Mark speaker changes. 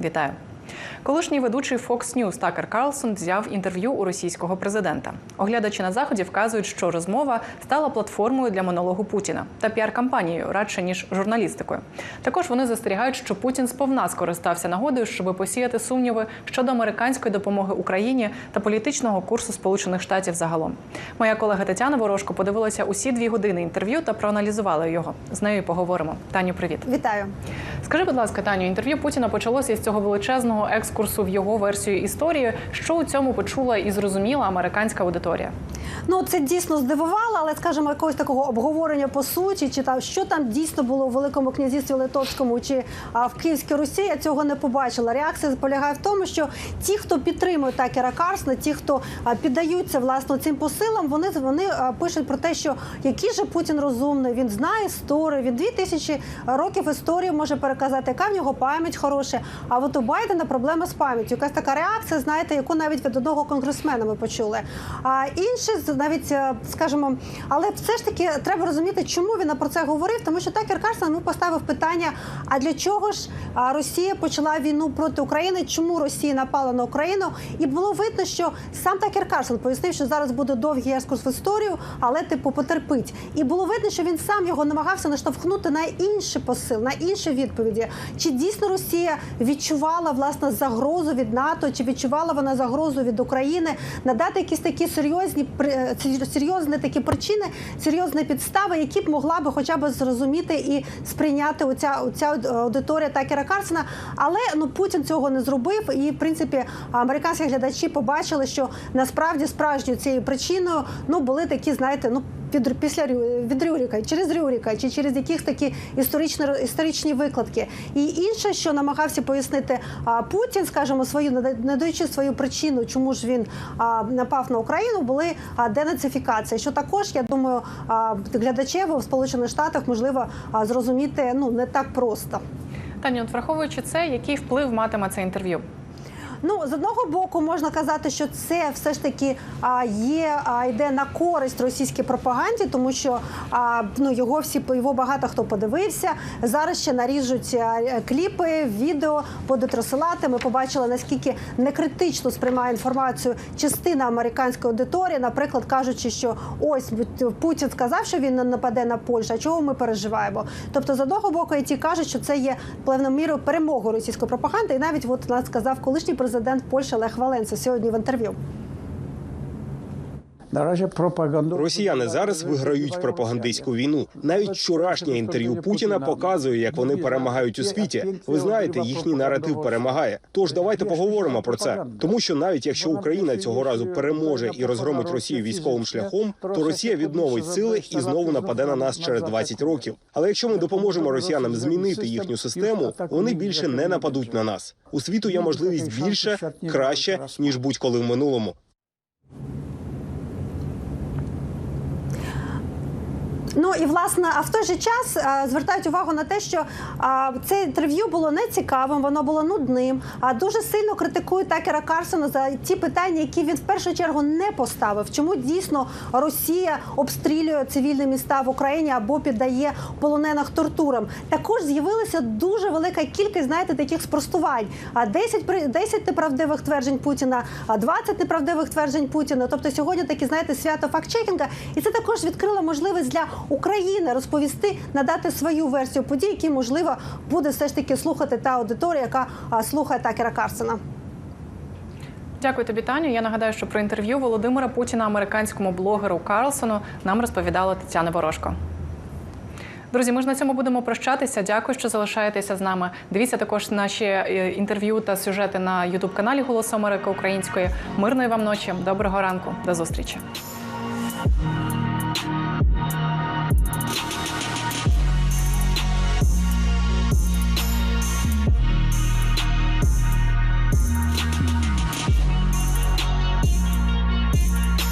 Speaker 1: Вітаю. Колишній ведучий Fox News Такер Карлсон взяв інтерв'ю у російського президента. Оглядачі на заході вказують, що розмова стала платформою для монологу Путіна та піар-кампанією радше ніж журналістикою. Також вони застерігають, що Путін сповна скористався нагодою, щоб посіяти сумніви щодо американської допомоги Україні та політичного курсу Сполучених Штатів загалом. Моя колега Тетяна Ворожко подивилася усі дві години інтерв'ю та проаналізувала його. З нею поговоримо. Таню, привіт.
Speaker 2: Вітаю.
Speaker 1: Скажи, будь ласка, Таню, інтерв'ю Путіна почалося із цього величезного екскурсу в його версію історії. Що у цьому почула і зрозуміла американська аудиторія?
Speaker 2: Ну це дійсно здивувало, але скажімо, якогось такого обговорення по суті, чи там що там дійсно було у Великому князівстві Литовському чи а, в Київській Русі, я цього не побачила. Реакція полягає в тому, що ті, хто підтримує Такера Карсна, ті, хто а, піддаються власне цим посилам, вони вони а, пишуть про те, що який же Путін розумний, він знає історію, він дві тисячі років історії може переказати, яка в нього пам'ять хороша. А от у Байдена проблема з пам'яттю. Якась така реакція, знаєте, яку навіть від одного конгресмена ми почули. А інші навіть е, скажімо, але все ж таки треба розуміти, чому він про це говорив, тому що Такер Карсон йому поставив питання: а для чого ж Росія почала війну проти України? Чому Росія напала на Україну? І було видно, що сам Такер Карсон пояснив, що зараз буде довгий екскурс в історію, але типу потерпить. І було видно, що він сам його намагався наштовхнути на інший посил, на інші відповіді. Чи дійсно Росія відчувала власне загрозу від НАТО, чи відчувала вона загрозу від України? Надати якісь такі серйозні при- серйозні такі причини, серйозні підстави, які б могла би хоча б зрозуміти і сприйняти оця, оця аудиторія Такера Карсена. Але ну Путін цього не зробив. І в принципі американські глядачі побачили, що насправді справжньою цією причиною ну були такі, знаєте, ну від після від Рюріка, через Рюріка, чи через якісь такі історичні історичні викладки. І інше, що намагався пояснити Путін, скажімо, свою нада- надаючи свою причину, чому ж він напав на Україну, були денацифікація. Що також я думаю, а, глядачів у Сполучених Штатах можливо зрозуміти ну не так просто.
Speaker 1: Таню, от враховуючи це, який вплив матиме це інтерв'ю?
Speaker 2: Ну з одного боку можна казати, що це все ж таки є а, йде на користь російській пропаганді, тому що ну його всі його багато хто подивився. Зараз ще наріжуть кліпи, відео будуть розсилати. Ми побачили наскільки некритично сприймає інформацію частина американської аудиторії, наприклад, кажучи, що ось Путін сказав, що він не нападе на Польщу. А чого ми переживаємо? Тобто, з одного боку, і ті кажуть, що це є певною мірою перемогою російської пропаганди, і навіть от нас сказав колишній президент Польщі Лех Валенса сьогодні в інтерв'ю.
Speaker 3: Наразі пропаганду
Speaker 4: Росіяни зараз виграють пропагандистську війну. Навіть вчорашнє інтерв'ю Путіна показує, як вони перемагають у світі. Ви знаєте, їхній наратив перемагає. Тож давайте поговоримо про це. Тому що навіть якщо Україна цього разу переможе і розгромить Росію військовим шляхом, то Росія відновить сили і знову нападе на нас через 20 років. Але якщо ми допоможемо росіянам змінити їхню систему, вони більше не нападуть на нас. У світу є можливість більше, краще ніж будь-коли в минулому.
Speaker 2: Ну і власне, а в той же час а, звертають увагу на те, що а, це інтерв'ю було не цікавим, воно було нудним. А дуже сильно критикують Такера Карсона за ті питання, які він в першу чергу не поставив. Чому дійсно Росія обстрілює цивільні міста в Україні або піддає полонених тортурам? Також з'явилася дуже велика кількість, знаєте, таких спростувань. А 10, при- 10 неправдивих тверджень Путіна, а 20 неправдивих тверджень Путіна. Тобто сьогодні такі, знаєте, свято фактчекінга. І це також відкрило можливість для України розповісти, надати свою версію подій, які можливо буде все ж таки слухати та аудиторія, яка слухає Такера Карсона.
Speaker 1: Дякую тобі, Таню. Я нагадаю, що про інтерв'ю Володимира Путіна американському блогеру Карлсону нам розповідала Тетяна Ворожко. Друзі, ми ж на цьому будемо прощатися. Дякую, що залишаєтеся з нами. Дивіться також наші е, інтерв'ю та сюжети на Ютуб каналі Голос Америки Української. Мирної вам ночі, доброго ранку, до зустрічі.